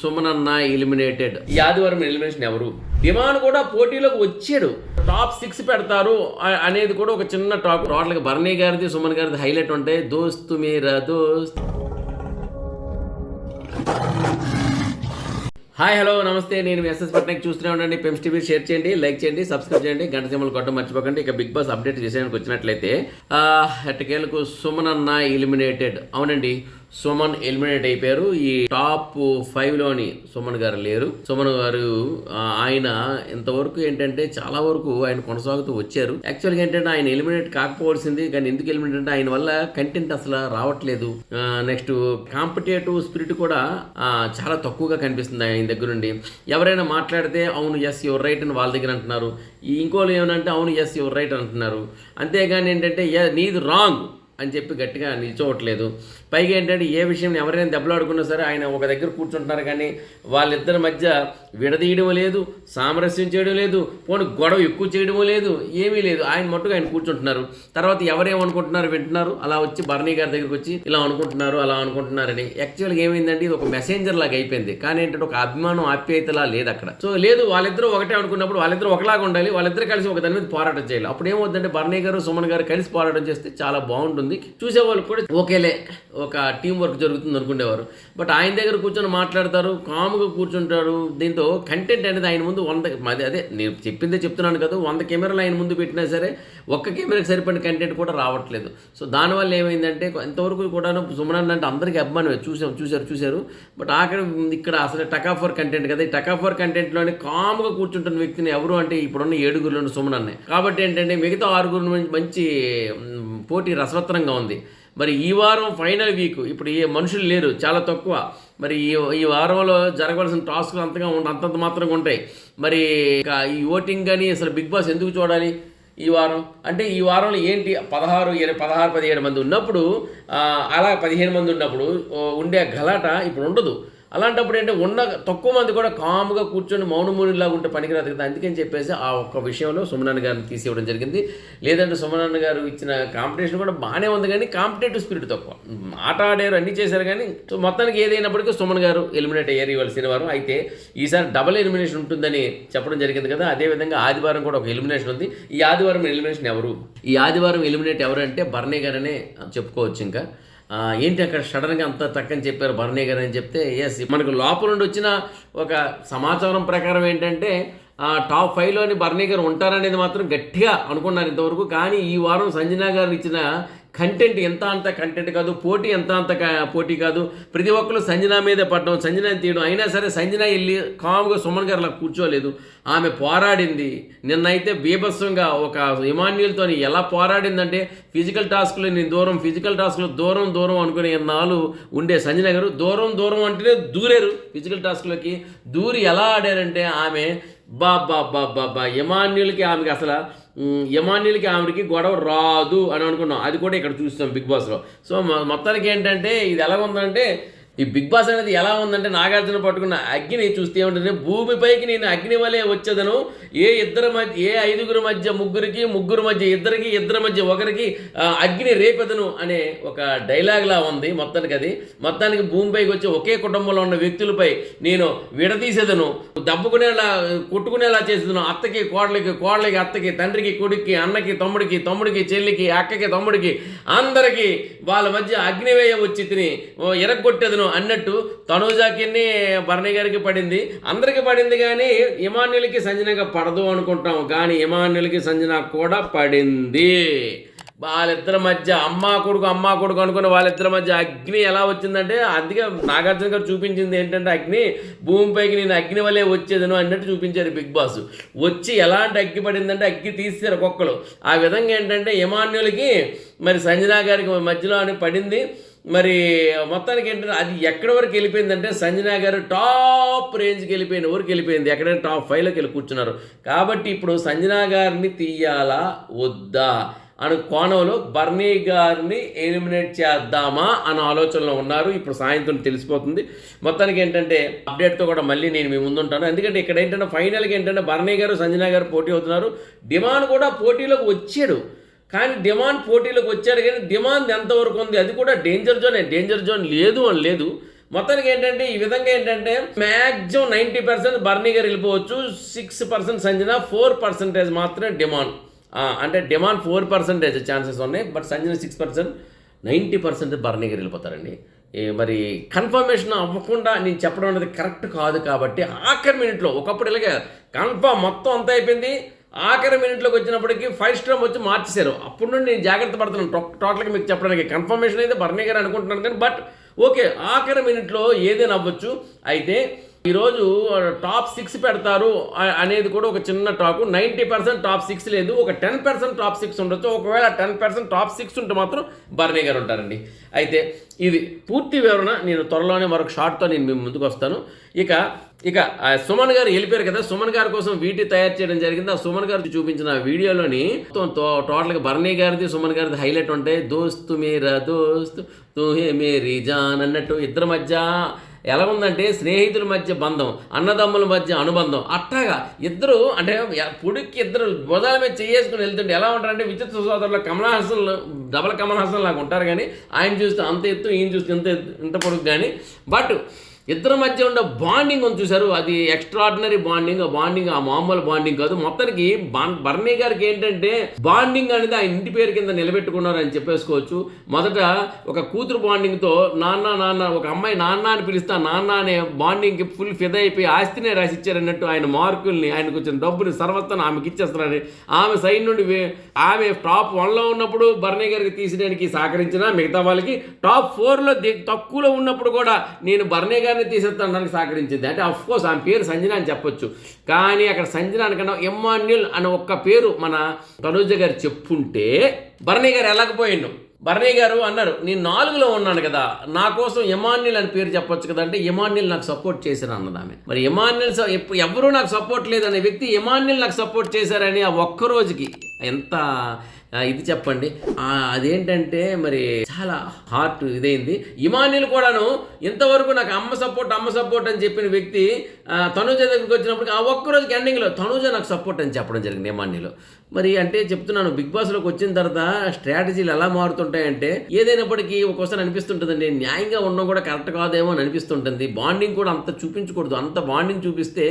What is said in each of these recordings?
సుమనన్న eliminated ఈ ఆదివారం elimination ఎవరు? డిమాండ్ కూడా పోటీలోకి వచ్చాడు. టాప్ సిక్స్ పెడతారు అనేది కూడా ఒక చిన్న టాక్. టోటల్గా బర్నీ గారిది సుమన్ గారిది హైలైట్ ఉంటాయి దోస్తు మీరా దోస్త్. హాయ్ హలో నమస్తే. నేను ఎస్ఎస్ పట్నాయక్ చూస్తూనే ఉండండి. పెంస్ టీవీ షేర్ చేయండి లైక్ చేయండి సబ్స్క్రైబ్ చేయండి. గంట సింబల్ కొట్టడం మర్చిపోకండి. ఇక బిగ్ బాస్ అప్డేట్ చేసేందుకు వచ్చినట్లయితే ఎట్టకేలకు సుమన్ అన్న ఎలిమినేటెడ్ అవునండి. సుమన్ ఎలిమినేట్ అయిపోయారు. ఈ టాప్ ఫైవ్లోని సుమన్ గారు లేరు. సుమన్ గారు ఆయన ఇంతవరకు ఏంటంటే చాలా వరకు ఆయన కొనసాగుతూ వచ్చారు. యాక్చువల్గా ఏంటంటే ఆయన ఎలిమినేట్ కాకపోవాల్సింది కానీ ఎందుకు ఎలిమినేట్ అంటే ఆయన వల్ల కంటెంట్ అసలు రావట్లేదు. నెక్స్ట్ కాంపిటేటివ్ స్పిరిట్ కూడా చాలా తక్కువగా కనిపిస్తుంది ఆయన దగ్గర నుండి. ఎవరైనా మాట్లాడితే అవును ఎస్ యువర్ రైట్ అని వాళ్ళ దగ్గర అంటున్నారు. ఈ ఇంకోళ్ళు ఏమనంటే అవును ఎస్ యువర్ రైట్ అంటున్నారు. అంతేగాని ఏంటంటే నీది రాంగ్ అని చెప్పి గట్టిగా నిల్చోవట్లేదు. పైగా ఏంటంటే ఏ విషయం ఎవరైనా దెబ్బలాడుకున్నా సరే ఆయన ఒక దగ్గర కూర్చుంటున్నారు కానీ వాళ్ళిద్దరి మధ్య విడదీయడం లేదు సామరస్యం చేయడం లేదు పోనీ గొడవ ఎక్కువ చేయడం లేదు ఏమీ లేదు. ఆయన మట్టుగా ఆయన కూర్చుంటున్నారు. తర్వాత ఎవరేమనుకుంటున్నారు వింటున్నారు. అలా వచ్చి బర్నీ గారి దగ్గరికి వచ్చి ఇలా అనుకుంటున్నారు అలా అనుకుంటున్నారని. యాక్చువల్గా ఏమైందంటే ఇది ఒక మెసెంజర్ లాగా అయిపోయింది. కానీ ఏంటంటే ఒక అభిమానం ఆప్యాయతలా లేదు అక్కడ. సో లేదు వాళ్ళిద్దరూ ఒకటే అనుకున్నప్పుడు వాళ్ళిద్దరూ ఒకలాగా ఉండాలి. వాళ్ళిద్దరూ కలిసి ఒక దాని మీద పోరాటం చేయాలి. అప్పుడు ఏమవుతుందంటే భరణి గారు సుమన్ గారు కలిసి పోరాటం చేస్తే చాలా బాగుంటుంది. చూసేవాళ్ళు కూడా ఓకేలే ఒక టీం వర్క్ జరుగుతుంది అనుకునేవారు. బట్ ఆయన దగ్గర కూర్చొని మాట్లాడతారు కాముగా కూర్చుంటారు. దీంతో కంటెంట్ అనేది ఆయన ముందు వంద అదే అదే నేను చెప్పిందే చెప్తున్నాను కదా వంద కెమెరాలు ఆయన ముందు పెట్టినా సరే ఒక్క కెమెరాకి సరిపడిన కంటెంట్ కూడా రావట్లేదు. సో దానివల్ల ఏమైందంటే ఇంతవరకు కూడా సుమనాన్ అంటే అందరికీ అభిమానమే. చూసాం చూశారు చూశారు. బట్ ఆఖరి ఇక్కడ అసలు టకాఫర్ కంటెంట్ కదా ఈ టకాఫర్ కంటెంట్లోనే కామ్గా కూర్చుంటున్న వ్యక్తిని ఎవరు అంటే ఇప్పుడున్న ఏడుగురులోని సుమనన్నే కాబట్టి ఏంటంటే మిగతా ఆరుగురు మంచి- మంచి పోటీ రసవత్తరంగా ఉంది. మరి ఈ వారం ఫైనల్ వీక్ ఇప్పుడు ఏ మనుషులు లేరు చాలా తక్కువ. మరి ఈ ఈ వారంలో జరగవలసిన టాస్క్లు అంతగా ఉండ అంతంత మాత్రంగా ఉంటాయి. మరి ఈ ఓటింగ్ కానీ అసలు బిగ్ బాస్ ఎందుకు చూడాలి ఈ వారం? అంటే ఈ వారంలో ఏంటి? పదహారు ఇరవై పదహారు పదిహేడు మంది ఉన్నప్పుడు అలా పదిహేను మంది ఉన్నప్పుడు ఉండే గలాట ఇప్పుడు ఉండదు. అలాంటప్పుడు ఏంటంటే ఉన్న తక్కువ మంది కూడా కామ్గా కూర్చొని మౌనమూనిలాగా ఉంటే పనికిరాదు కదా. అందుకని చెప్పేసి ఆ ఒక్క విషయంలో సుమనాన్న గారిని తీసివ్వడం జరిగింది. లేదంటే సుమనాన్న గారు ఇచ్చిన కాంపిటీషన్ కూడా బాగానే ఉంది కానీ కాంపిటేటివ్ స్పిరిట్ తక్కువ. ఆట ఆడారు అన్నీ చేశారు కానీ సో మొత్తానికి ఏదైనప్పటికీ సుమన్ గారు ఎలిమినేట్ అయ్యారు ఇవాళ శనివారం. అయితే ఈసారి డబుల్ ఎలిమినేషన్ ఉంటుందని చెప్పడం జరిగింది కదా. అదేవిధంగా ఆదివారం కూడా ఒక ఎలిమినేషన్ ఉంది. ఈ ఆదివారం ఎలిమినేషన్ ఎవరు? ఈ ఆదివారం ఎలిమినేట్ ఎవరు అంటే బర్నే గారనే చెప్పుకోవచ్చు ఇంకా. ఏంటి అక్కడ సడన్గా అంత తక్కని చెప్పారు భరణి గారు అని చెప్తే ఎస్ మనకు లోపల నుండి వచ్చిన ఒక సమాచారం ప్రకారం ఏంటంటే టాప్ ఫైవ్లోని భరణి గారు ఉంటారనేది మాత్రం గట్టిగా అనుకున్నారు ఇంతవరకు. కానీ ఈ వారం సంజనా గారు ఇచ్చిన కంటెంట్ ఎంత అంత కంటెంట్ కాదు పోటీ ఎంత అంత పోటీ కాదు. ప్రతి ఒక్కరు సంజనా మీదే పడడం సంజన తీయడం. అయినా సరే సంజన వెళ్ళి కామ్గా సుమన్ గారు అలా కూర్చోలేదు. ఆమె పోరాడింది. నిన్నైతే బీభత్సంగా ఒక ఇమాన్యుల్తో ఎలా పోరాడిందంటే ఫిజికల్ టాస్క్లు నేను దూరం ఫిజికల్ టాస్క్లు దూరం దూరం అనుకునే నాలు ఉండే సంజన గారు. దూరం దూరం అంటేనే దూరారు ఫిజికల్ టాస్క్లోకి దూరి ఎలా ఆడారంటే ఆమె బా బా బా బా బా ఆమెకి అసలు యమాన్యులకి ఆవిడకి గొడవ రాదు అని అనుకున్నాం. అది కూడా ఇక్కడ చూస్తాం బిగ్ బాస్లో. సో మొత్తానికి ఏంటంటే ఇది ఎలా ఉందంటే ఈ బిగ్ బాస్ అనేది ఎలా ఉందంటే నాగార్జున పట్టుకున్న అగ్ని చూస్తే ఏమంటే భూమిపైకి నేను అగ్ని వలె వచ్చేదను. ఏ ఇద్దరి మధ్య ఏ ఐదుగురు మధ్య ముగ్గురికి ముగ్గురు మధ్య ఇద్దరికి ఇద్దరి మధ్య ఒకరికి అగ్ని రేపెదను అనే ఒక డైలాగ్లా ఉంది మొత్తానికి అది. మొత్తానికి భూమిపైకి వచ్చి ఒకే కుటుంబంలో ఉన్న వ్యక్తులపై నేను విడదీసేదను. దబ్బుకునేలా కొట్టుకునేలా చేసేదను. అత్తకి కోడలికి కోడలికి అత్తకి తండ్రికి కొడుక్కి అన్నకి తమ్ముడికి తమ్ముడికి చెల్లికి అక్కకి తమ్ముడికి అందరికీ వాళ్ళ మధ్య అగ్నివేయ వచ్చి తిని ఎరగొట్టేదను. అన్నట్టు తనూజాకి భరణి గారికి పడింది. అందరికి పడింది కానీ ఇమాన్యులకి సంజనగా పడదు అనుకుంటాం కానీ ఇమాన్యులకి సంజన కూడా పడింది. వాళ్ళిద్దరి మధ్య అమ్మా కొడుకు అమ్మా కొడుకు అనుకున్న వాళ్ళిద్దరి మధ్య అగ్ని ఎలా వచ్చిందంటే అందుకే నాగార్జున గారు చూపించింది ఏంటంటే అగ్ని భూమిపైకి నేను అగ్ని వల్లే వచ్చేదను అన్నట్టు చూపించారు బిగ్ బాస్. వచ్చి ఎలాంటి అగ్గి పడిందంటే అగ్గి తీస్తారు ఒక్కొక్కరు ఆ విధంగా ఏంటంటే యమాన్యులకి మరి సంజనా గారికి మధ్యలో అని పడింది. మరి మొత్తానికి ఏంటంటే అది ఎక్కడి వరకు వెళ్ళిపోయిందంటే సంజనా గారు టాప్ రేంజ్కి వెళ్ళిపోయిన ఊరికి వెళ్ళిపోయింది. ఎక్కడైనా టాప్ ఫైవ్లోకి వెళ్ళి కూర్చున్నారు. కాబట్టి ఇప్పుడు సంజనా గారిని తీయాలా? వద్దా? అని కోణంలో బర్నీ గారిని ఎలిమినేట్ చేద్దామా అన్న ఆలోచనలో ఉన్నారు. ఇప్పుడు సాయంత్రం తెలిసిపోతుంది. మొత్తానికి ఏంటంటే అప్డేట్తో కూడా మళ్ళీ నేను మీ ముందుంటాను. ఎందుకంటే ఇక్కడ ఏంటంటే ఫైనల్కి ఏంటంటే బర్నీ గారు సంజనా గారు పోటీ అవుతున్నారు. డిమాండ్ కూడా పోటీలోకి వచ్చాడు. కానీ డిమాండ్ పోటీలోకి వచ్చాడు కానీ డిమాండ్ ఎంతవరకు ఉంది? అది కూడా డేంజర్ జోన్ డేంజర్ జోన్ లేదు అని లేదు. మొత్తానికి ఏంటంటే ఈ విధంగా ఏంటంటే మ్యాక్సిమం నైంటీ పర్సెంట్ బర్నీ గారు వెళ్ళిపోవచ్చు six percent Sanjana four percentage మాత్రమే డిమాండ్. అంటే డిమాండ్ ఫోర్ పర్సెంటేజ్ ఛాన్సెస్ ఉన్నాయి but Sanjana six percent ninety percent Barni గారు వెళ్ళిపోతారండి. మరి కన్ఫర్మేషన్ అవ్వకుండా నేను చెప్పడం అనేది కరెక్ట్ కాదు కాబట్టి ఆఖరి మినిట్లో ఒకప్పుడు ఇలాగే కన్ఫర్మ్ మొత్తం అంతా అయిపోయింది. ఆఖరి మినిట్లోకి వచ్చినప్పటికీ ఫైవ్ స్టార్ వచ్చి మార్చేశారు. అప్పుడు నుండి నేను జాగ్రత్త పడుతున్నాను. టో- టోటల్గా మీకు చెప్పడానికి కన్ఫర్మేషన్ అయితే బర్నీ గారు అనుకుంటున్నాను కానీ బట్ ఓకే ఆఖరి మినిట్లో ఏదైనా అవ్వచ్చు అయితే ఈరోజు టాప్ సిక్స్ పెడతారు అనేది కూడా ఒక చిన్న talk ninety percent top six లేదు ఒక టెన్ పర్సెంట్ టాప్ సిక్స్ ఉండొచ్చు. ఒకవేళ టెన్ పర్సెంట్ టాప్ సిక్స్ ఉంటే మాత్రం బర్నీ గారు ఉంటారండి. అయితే ఇది పూర్తి వివరణ. నేను త్వరలోనే మరొక షార్ట్తో నేను మీ ముందుకు వస్తాను. ఇక ఇక సుమన్ గారు వెళ్ళిపోయారు కదా. సుమన్ గారి కోసం వీటి తయారు చేయడం జరిగింది. ఆ సుమన్ గారు చూపించిన వీడియోలోని టోటల్ తో- టోటల్గా బర్నీ గారిది సుమన్ గారిది హైలైట్ ఉంటాయి. దోస్తు మీరా దోస్తు తూహే మేరీ జాన్ అన్నట్టు ఇద్దరి మధ్య ఎలా ఉందంటే స్నేహితుల మధ్య బంధం అన్నదమ్ముల మధ్య అనుబంధం. అట్టాగా ఇద్దరు అంటే పుడికి ఇద్దరు భుజాల మీద చేసుకుని వెళ్తుంటే ఎలా ఉంటారంటే విచిత్ర సోదరులు కమల్ హాసన్ డబల్ కమల్ హాసన్ లాగా ఉంటారు కానీ ఆయన చూస్తే అంత ఎత్తు ఈయన చూస్తే ఇంత ఎత్తు- ఇంత పొడుగు కానీ. బట్ ఇద్దరి మధ్య ఉన్న బాండింగ్ ఉంది చూసారు అది ఎక్స్ట్రాడినరీ బాండింగ్ ఆ బాండింగ్ ఆ మామూలు బాండింగ్ కాదు. మొత్తానికి బర్నీ గారికి ఏంటంటే బాండింగ్ అనేది ఆ ఇంటి పేరు కింద నిలబెట్టుకున్నారు అని చెప్పేసుకోవచ్చు. మొదట ఒక కూతురు బాండింగ్తో నాన్న నాన్న ఒక అమ్మాయి నాన్న అని పిలుస్తా నాన్న అనే బాండింగ్కి ఫుల్ ఫిదా అయిపోయి ఆస్తినే రాసిచ్చారన్నట్టు ఆయన మార్కుల్ని ఆయనకు వచ్చిన డబ్బుని సర్వత్వం ఆమెకి ఇచ్చేస్తున్నారని ఆమె సైడ్ నుండి ఆమె టాప్ వన్లో ఉన్నప్పుడు బర్నీ గారికి తీసేయడానికి సహకరించిన మిగతా వాళ్ళకి టాప్ ఫోర్లో తక్కువలో ఉన్నప్పుడు కూడా నేను బర్నీ గారిని తీసేస్తానికి సహకరించింది. అంటే అఫ్ కోర్స్ ఆమె పేరు సంజన అని చెప్పొచ్చు. కానీ అక్కడ సంజన అనకన్నా ఎమ్మాన్యుల్ అనే ఒక్క పేరు మన తనూజ గారు చెప్పుంటే భరణి గారు వెళ్ళకపోయిండు బర్నీ గారు అన్నారు నేను నాలుగులో ఉన్నాను కదా నా కోసం ఎమాన్యుల్ అని పేరు చెప్పొచ్చు కదా అంటే ఎమాన్యుల్ నాకు సపోర్ట్ చేశారు అన్నది ఆమె. మరి ఎమాన్యుల్ ఎవరూ నాకు సపోర్ట్ లేదనే వ్యక్తి ఎమాన్యుల్ నాకు సపోర్ట్ చేశారని ఆ ఒక్క రోజుకి ఎంత ఇది చెప్పండి. అదేంటంటే మరి చాలా హార్ట్ ఇదైంది. ఇమాన్యుల్ కూడాను ఇంతవరకు నాకు అమ్మ సపోర్ట్ అమ్మ సపోర్ట్ అని చెప్పిన వ్యక్తి ఆ, తనుజ దగ్గరికి వచ్చినప్పటికి ఆ ఒక్క రోజుకి ఎండింగ్లో తనుజ నాకు సపోర్ట్ అని చెప్పడం జరిగింది ఇమాన్యుల్. మరి అంటే చెప్తున్నాను బిగ్ బాస్లోకి వచ్చిన తర్వాత స్ట్రాటజీలు ఎలా మారుతుంటాయంటే ఏదైనప్పటికీ ఒక్కోసారి అనిపిస్తుంటుందండి న్యాయంగా ఉండడం కూడా కరెక్ట్ కాదేమో అని అనిపిస్తుంటుంది. బాండింగ్ కూడా అంత చూపించకూడదు. అంత బాండింగ్ చూపిస్తే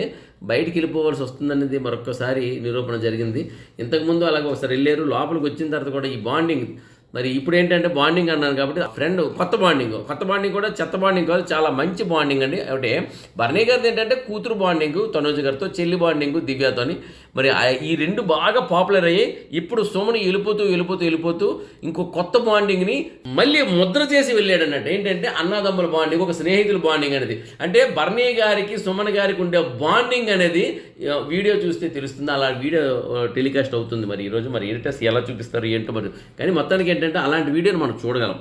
బయటికి వెళ్ళిపోవాల్సి వస్తుందనేది మరొకసారి నిరూపణ జరిగింది. ఇంతకుముందు అలాగ ఒకసారి వెళ్ళారు లోపలికి వచ్చిన తర్వాత కూడా ఈ బాండింగ్ మరి ఇప్పుడు ఏంటంటే బాండింగ్ అన్నాను కాబట్టి ఫ్రెండ్ కొత్త బాండింగ్ కొత్త బాండింగ్ కూడా చెత్త బాండింగ్ కాదు చాలా మంచి బాండింగ్ అండి. అంటే బర్నీ గారిది ఏంటంటే కూతురు బాండింగ్ తనోజ్ గారితో చెల్లి బాండింగ్ దివ్యతోని. మరి ఈ రెండు బాగా పాపులర్ అయ్యి ఇప్పుడు సోముని వెళ్ళిపోతూ వెళ్ళిపోతూ వెళ్ళిపోతూ ఇంకో కొత్త బాండింగ్ని మళ్ళీ ముద్ర చేసి వెళ్ళాడు అన్నట్టు ఏంటంటే అన్నదమ్ముల బాండింగ్ ఒక స్నేహితుల బాండింగ్ అనేది. అంటే బర్నీ గారికి సుమన్ గారికి ఉండే బాండింగ్ అనేది వీడియో చూస్తే తెలుస్తుంది. అలా వీడియో టెలికాస్ట్ అవుతుంది మరి. ఈరోజు మరి ఎడిటర్స్ ఎలా చూపిస్తారు ఏంటో మరి. కానీ మొత్తానికి ఏంటంటే అలాంటి వీడియోని మనం చూడగలం.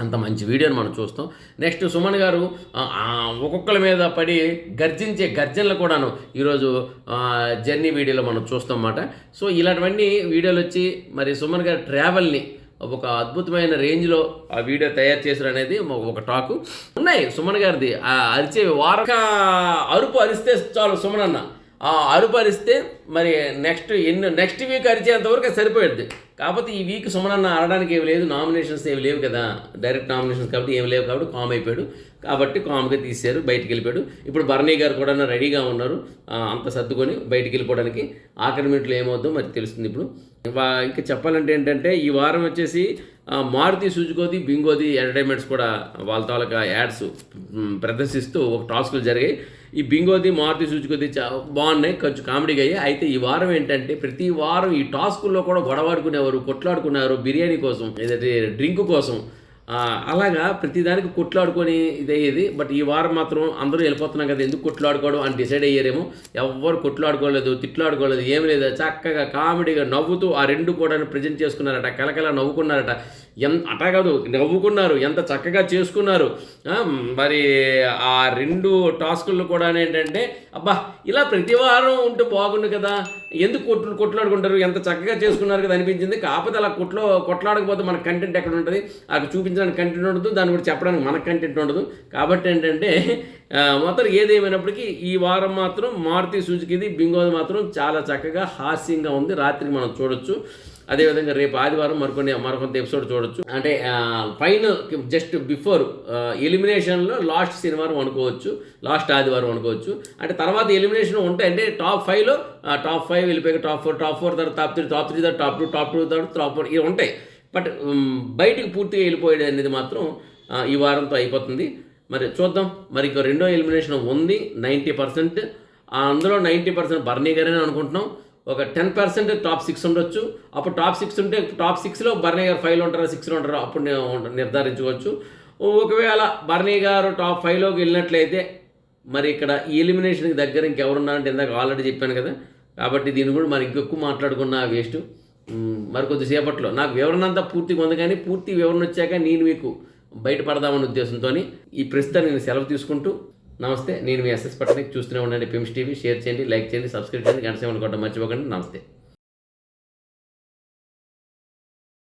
అంత మంచి వీడియోని మనం చూస్తాం. నెక్స్ట్ సుమన్ గారు ఒక్కొక్కల ఒక్కొక్కరి మీద పడి గర్జించే గర్జనలు కూడాను ఈరోజు జర్నీ వీడియోలో మనం చూస్తాం అన్నమాట సో ఇలాంటివన్నీ వీడియోలు వచ్చి మరి సుమన్ గారి ట్రావెల్ని ఒక అద్భుతమైన రేంజ్లో ఆ వీడియో తయారు చేశారు అనేది ఒక- ఒక టాకు. ఉన్నాయి సుమన్ గారిది. ఆ అరిచే వారక అరుపు అరిస్తే చాలు సుమన్ అన్న. ఆ అరుపు అరిస్తే మరి నెక్స్ట్ ఎన్ని నెక్స్ట్ వీక్ అరిచేంత వరకు సరిపోయేది కాకపోతే ఈ వీక్ సుమనన్న ఆడడానికి ఏమి లేదు నామినేషన్స్ ఏమి లేవు కదా. డైరెక్ట్ నామినేషన్స్ కాబట్టి ఏమి లేవు కాబట్టి కామ్ అయిపోయాడు. కాబట్టి కామ్గా తీశారు బయటికి వెళ్ళిపోయాడు. ఇప్పుడు భరణి గారు కూడా రెడీగా ఉన్నారు. అంత సర్దుకొని బయటికి వెళ్ళిపోవడానికి. ఆఖరి మినిట్లో ఏమవుద్దో మరి తెలుస్తుంది ఇప్పుడు. ఇంకా చెప్పాలంటే ఏంటంటే ఈ వారం వచ్చేసి మారుతి సుజుకోది బింగోది ఎంటర్టైన్మెంట్స్ కూడా వాళ్ళ తాలూకా యాడ్స్ ప్రదర్శిస్తూ ఒక టాస్కులు జరిగాయి. ఈ బింగోది మారుతి సుజుకోది చా బాగున్నాయి. కొంచెం కామెడీగా అయ్యాయి. అయితే ఈ వారం ఏంటంటే ప్రతి వారం ఈ టాస్కుల్లో కూడా ఎవరు కొట్లాడుకున్నారు బిర్యానీ కోసం ఏదైతే డ్రింక్ కోసం. అలాగా ప్రతిదానికి కొట్లాడుకొని ఇదయ్యేది. బట్ ఈ వారం మాత్రం అందరూ వెళ్ళిపోతున్నాం కదా ఎందుకు కొట్లాడుకోవడం అని డిసైడ్ అయ్యారేమో. ఎవ్వరు కొట్లాడుకోలేదు తిట్లాడుకోలేదు ఏం లేదు. చక్కగా కామెడీగా నవ్వుతూ ఆ రెండు కూడా ప్రజెంట్ చేసుకున్నారట కలకల నవ్వుకున్నారట. ఎంత అటా కాదు నవ్వుకున్నారు ఎంత చక్కగా చేసుకున్నారు. మరి ఆ రెండు టాస్కులు కూడా ఏంటంటే అబ్బా ఇలా ప్రతి వారం ఉంటే బాగుండు కదా. ఎందుకు కొట్లు కొట్లాడుకుంటారు? ఎంత చక్కగా చేసుకున్నారు కదా అనిపించింది. కాకపోతే అలా కొట్లో కొట్లాడకపోతే మన కంటెంట్ ఎక్కడ ఉంటుంది? అక్కడ చూపించడానికి కంటెంట్ ఉండదు. దాని గురించి చెప్పడానికి మన కంటెంట్ ఉండదు. కాబట్టి ఏంటంటే మొత్తం ఏదేమైనప్పటికీ ఈ వారం మాత్రం మారుతి సుజుకిది బింగోది మాత్రం చాలా చక్కగా హాస్యంగా ఉంది. రాత్రికి మనం చూడొచ్చు. అదేవిధంగా రేపు ఆదివారం మరికొన్ని మరికొంత ఎపిసోడ్ చూడొచ్చు. అంటే ఫైనల్ జస్ట్ బిఫోర్ ఎలిమినేషన్లో లాస్ట్ శనివారం అనుకోవచ్చు. లాస్ట్ ఆదివారం అనుకోవచ్చు. అంటే తర్వాత ఎలిమినేషన్ ఉంటాయి. అంటే టాప్ ఫైవ్లో టాప్ ఫైవ్ వెళ్ళిపోయి టాప్ ఫోర్ టాప్ ఫోర్ తర్వాత టాప్ త్రీ టాప్ త్రీ తర్వాత టాప్ టూ టాప్ టూ తర్వాత టాప్ ఫోర్ ఇవి ఉంటాయి. బట్ బయటికి పూర్తిగా వెళ్ళిపోయేది అనేది మాత్రం ఈ వారంతో అయిపోతుంది. మరి చూద్దాం. మరి ఇంకో రెండో ఎలిమినేషన్ ఉంది. నైంటీ పర్సెంట్ అందులో నైంటీ పర్సెంట్ బర్నీ గారని అనుకుంటున్నాం. ఒక టెన్ పర్సెంట్ టాప్ సిక్స్ ఉండొచ్చు. అప్పుడు టాప్ సిక్స్ ఉంటే టాప్ సిక్స్లో బర్నీ గారు ఫైవ్లో ఉంటారా సిక్స్లో ఉంటారా? అప్పుడు నే- నిర్ధారించుకోవచ్చు. ఒకవేళ బర్నీ గారు టాప్ ఫైవ్లోకి వెళ్ళినట్లయితే మరి ఇక్కడ ఈ ఎలిమినేషన్కి దగ్గర ఇంకెవరున్నారంటే ఇందాక ఆల్రెడీ చెప్పాను కదా. కాబట్టి దీన్ని కూడా మరి ఇంకెక్కువ మాట్లాడుకున్న వేస్ట్ మరి కొద్దిసేపట్లో నాకు వివరణ అంతా పూర్తిగా ఉంది కానీ పూర్తి వివరణ వచ్చాక నేను మీకు బయటపడదామనే ఉద్దేశంతో ఈ ప్రస్తుతం నేను సెలవు తీసుకుంటూ నమస్తే నేను మీ ఎస్ఎస్ పట్టణకి చూస్తూనే ఉండండి పిమ్స్ టీవీ. షేర్ చేయండి లైక్ చేయండి సబ్స్క్రైబ్ చేయండి. గంట సేవలు కొట్టడం మర్చిపోకండి. నమస్తే.